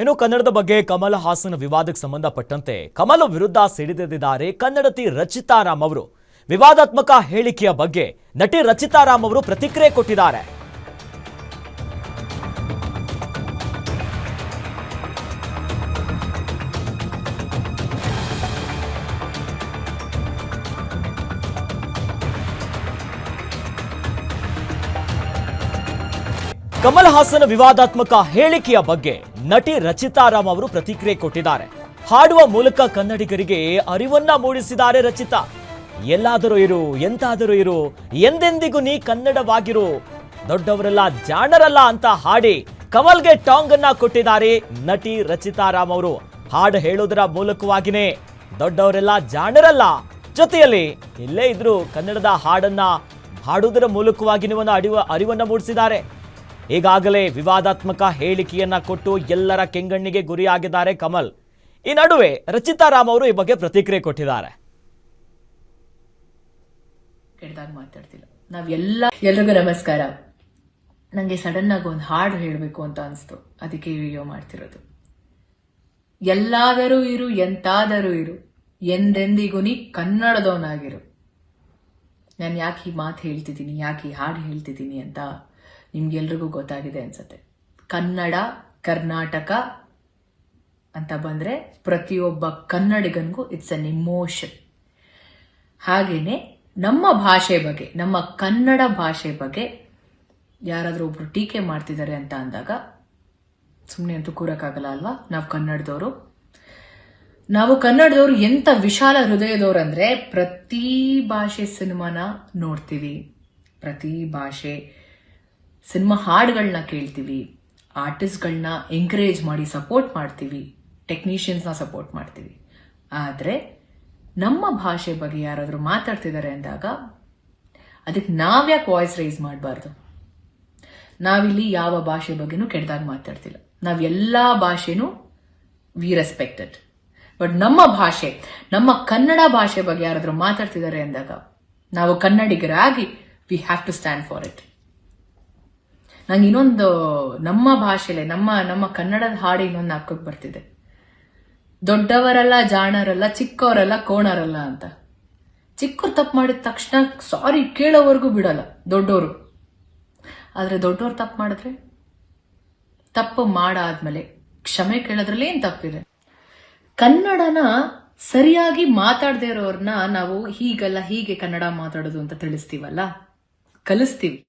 ಇನ್ನು ಕನ್ನಡದ ಬಗ್ಗೆ ಕಮಲ ಹಾಸನ್ ವಿವಾದಕ್ಕೆ ಸಂಬಂಧಪಟ್ಟಂತೆ ಕಮಲ ವಿರುದ್ಧ ಸಿಡಿದಿದ್ದಾರೆ ಕನ್ನಡತಿ ರಚಿತಾರಾಮ್ ಅವರು. ವಿವಾದಾತ್ಮಕ ಹೇಳಿಕೆಯ ಬಗ್ಗೆ ನಟಿ ರಚಿತಾ ರಾಮ್ ಅವರು ಪ್ರತಿಕ್ರಿಯೆ ಕೊಟ್ಟಿದ್ದಾರೆ. ಕಮಲ್ ಹಾಸನ್ ವಿವಾದಾತ್ಮಕ ಹೇಳಿಕೆಯ ಬಗ್ಗೆ ನಟಿ ರಚಿತಾ ರಾಮ್ ಅವರು ಪ್ರತಿಕ್ರಿಯೆ ಕೊಟ್ಟಿದ್ದಾರೆ. ಹಾಡುವ ಮೂಲಕ ಕನ್ನಡಿಗರಿಗೆ ಅರಿವನ್ನ ಮೂಡಿಸಿದ್ದಾರೆ ರಚಿತಾ. ಎಲ್ಲಾದರೂ ಇರು, ಎಂತಾದರೂ ಇರು, ಎಂದೆಂದಿಗೂ ನೀ ಕನ್ನಡವಾಗಿರು, ದೊಡ್ಡವರೆಲ್ಲ ಜಾಣರಲ್ಲ ಅಂತ ಹಾಡಿ ಕಮಲ್ಗೆ ಟಾಂಗ್ ಅನ್ನ ಕೊಟ್ಟಿದ್ದಾರೆ ನಟಿ ರಚಿತಾ ರಾಮ್ ಅವರು. ಹಾಡು ಹೇಳೋದರ ಮೂಲಕವಾಗಿನೇ ದೊಡ್ಡವರೆಲ್ಲ ಜಾಣರಲ್ಲ. ಜೊತೆಯಲ್ಲಿ ಇಲ್ಲೇ ಇದ್ರು ಕನ್ನಡದ ಹಾಡನ್ನ ಹಾಡುವುದರ ಮೂಲಕವಾಗಿ ಅರಿವ ಅರಿವನ್ನ ಮೂಡಿಸಿದ್ದಾರೆ. ಈಗಾಗಲೇ ವಿವಾದಾತ್ಮಕ ಹೇಳಿಕೆಯನ್ನ ಕೊಟ್ಟು ಎಲ್ಲರ ಕೆಂಗಣ್ಣಿಗೆ ಗುರಿಯಾಗಿದ್ದಾರೆ ಕಮಲ್. ಈ ನಡುವೆ ರಚಿತಾ ರಾಮ್ ಅವರು ಈ ಬಗ್ಗೆ ಪ್ರತಿಕ್ರಿಯೆ ಕೊಟ್ಟಿದ್ದಾರೆ. ಮಾತಾಡ್ತಿಲ್ಲ. ನಾವೆಲ್ಲ ಎಲ್ರಿಗೂ ನಮಸ್ಕಾರ. ನನಗೆ ಸಡನ್ ಆಗಿ ಒಂದು ಹಾಡು ಹೇಳಬೇಕು ಅಂತ ಅನಿಸ್ತು. ಅದಕ್ಕೆ ವಿಡಿಯೋ ಮಾಡ್ತಿರೋದು. ಎಲ್ಲಾದರೂ ಇರು, ಎಂತಾದರೂ ಇರು. ಎಂದೆಂದಿಗೂ ನೀ ಕನ್ನಡದವನಾಗಿರು. ನಾನು ಯಾಕೆ ಈ ಮಾತು ಹೇಳ್ತಿದ್ದೀನಿ? ಯಾಕೆ ಈ ಹಾಡು ಹೇಳ್ತಿದ್ದೀನಿ ಅಂತ ನಿಮ್ಗೆಲ್ರಿಗೂ ಗೊತ್ತಾಗಿದೆ ಅನ್ಸುತ್ತೆ. ಕನ್ನಡ, ಕರ್ನಾಟಕ ಅಂತ ಬಂದ್ರೆ ಪ್ರತಿಯೊಬ್ಬ ಕನ್ನಡಿಗನಿಗೂ ಇಟ್ಸ್ ಅನ್ ಇಮೋಷನ್ ಹಾಗೇನೆ ನಮ್ಮ ಭಾಷೆ ಬಗ್ಗೆ, ನಮ್ಮ ಕನ್ನಡ ಭಾಷೆ ಬಗ್ಗೆ ಯಾರಾದರೂ ಒಬ್ರು ಟೀಕೆ ಮಾಡ್ತಿದ್ದಾರೆ ಅಂತ ಅಂದಾಗ ಸುಮ್ಮನೆ ಅಂತೂ ಕೂರಕ್ಕಾಗಲ್ಲ ಅಲ್ವಾ? ನಾವು ಕನ್ನಡದವರು. ನಾವು ಕನ್ನಡದವರು ಎಂತ ವಿಶಾಲ ಹೃದಯದವ್ರು ಅಂದ್ರೆ ಪ್ರತಿ ಭಾಷೆ ಸಿನಿಮಾನ ನೋಡ್ತೀವಿ. ಪ್ರತಿ ಭಾಷೆ ಸಿನಿಮಾ ಹಾಡುಗಳನ್ನ ಕೇಳ್ತೀವಿ ಆರ್ಟಿಸ್ಟ್ಗಳನ್ನ ಎಂಕರೇಜ್ ಮಾಡಿ ಸಪೋರ್ಟ್ ಮಾಡ್ತೀವಿ ಟೆಕ್ನಿಷಿಯನ್ಸ್ನ ಸಪೋರ್ಟ್ ಮಾಡ್ತೀವಿ. ಆದರೆ ನಮ್ಮ ಭಾಷೆ ಬಗ್ಗೆ ಯಾರಾದರೂ ಮಾತಾಡ್ತಿದ್ದಾರೆ ಅಂದಾಗ, ಅದಕ್ಕೆ ನಾವ್ಯಾಕೆ ವಾಯ್ಸ್ ರೈಸ್ ಮಾಡಬಾರ್ದು. ನಾವಿಲ್ಲಿ ಯಾವ ಭಾಷೆ ಬಗ್ಗೆನೂ ಕೆಟ್ಟದಾಗಿ ಮಾತಾಡ್ತಿಲ್ಲ. ನಾವೆಲ್ಲ ಭಾಷೆನೂ ವಿ ರೆಸ್ಪೆಕ್ಟೆಡ್ ಬಟ್ ನಮ್ಮ ಭಾಷೆ, ನಮ್ಮ ಕನ್ನಡ ಭಾಷೆ ಬಗ್ಗೆ ಯಾರಾದರೂ ಮಾತಾಡ್ತಿದ್ದಾರೆ ಅಂದಾಗ, ನಾವು ಕನ್ನಡಿಗರಾಗಿ we have to stand for it ನಂಗೆ ಇನ್ನೊಂದು ನಮ್ಮ ಭಾಷೆಲೆ, ನಮ್ಮ ನಮ್ಮ ಕನ್ನಡದ ಹಾಡು ಇನ್ನೊಂದು ಹಾಕೋಕ್ ಬರ್ತಿದೆ. ದೊಡ್ಡವರಲ್ಲ ಜಾಣರಲ್ಲ, ಚಿಕ್ಕವರಲ್ಲ ಕೋಣರಲ್ಲ ಅಂತ. ಚಿಕ್ಕವ್ರು ತಪ್ಪು ಮಾಡಿದ ತಕ್ಷಣ ಸಾರಿ ಕೇಳೋವರೆಗೂ ಬಿಡಲ್ಲ ದೊಡ್ಡವರು ಆದರೆ ದೊಡ್ಡವ್ರು ತಪ್ಪು ಮಾಡಿದ್ರೆ? ತಪ್ಪು ಮಾಡಾದ್ಮೇಲೆ, ಕ್ಷಮೆ ಕೇಳೋದ್ರಲ್ಲಿ ಏನು ತಪ್ಪಿದೆ? ಕನ್ನಡನ ಸರಿಯಾಗಿ ಮಾತಾಡದೇ ಇರೋರ್ನ ನಾವು ಹೀಗಲ್ಲ ಹೀಗೆ ಕನ್ನಡ ಮಾತಾಡೋದು ಅಂತ ತಿಳಿಸ್ತೀವಲ್ಲ? ಕಲಿಸ್ತೀವಿ.